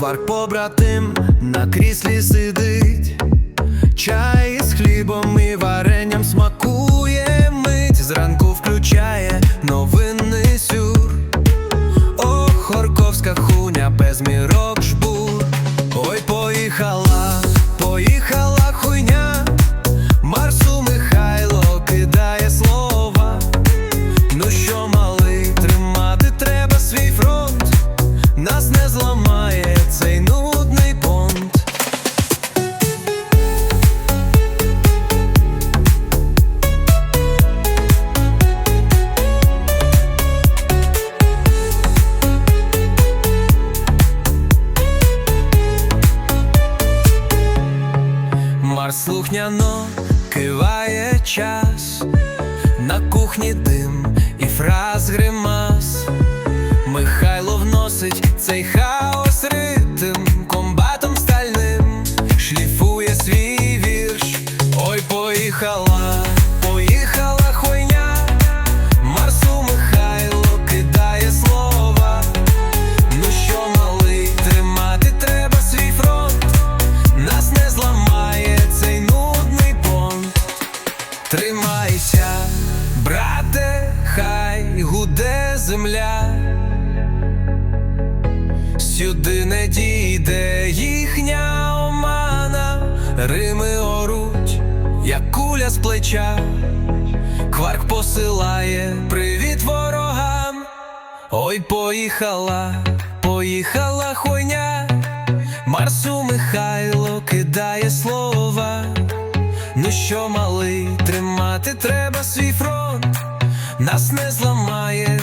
Кварк побратим на кріслі сидить, чай з хлібом і варенням смакує мить, зранку включає новинний сюр. Ох, Хорковська хуня без мірок жбур. Ой, поїхала, Марс слухняно киває час, на кухні дим і фраз гримас. Михайло вносить цей хаос ритм комбатом стальним, шліфує свій вірш. Ой, поїхала Тримайся, брате, хай гуде земля. Сюди не дійде їхня омана, Рими оруть, як куля з плеча. Кварк посилає привіт ворогам. Ой, поїхала, поїхала хуйня. Марсу Михайло кидає слова. Що, малий, тримати треба свій фронт. Нас не зламає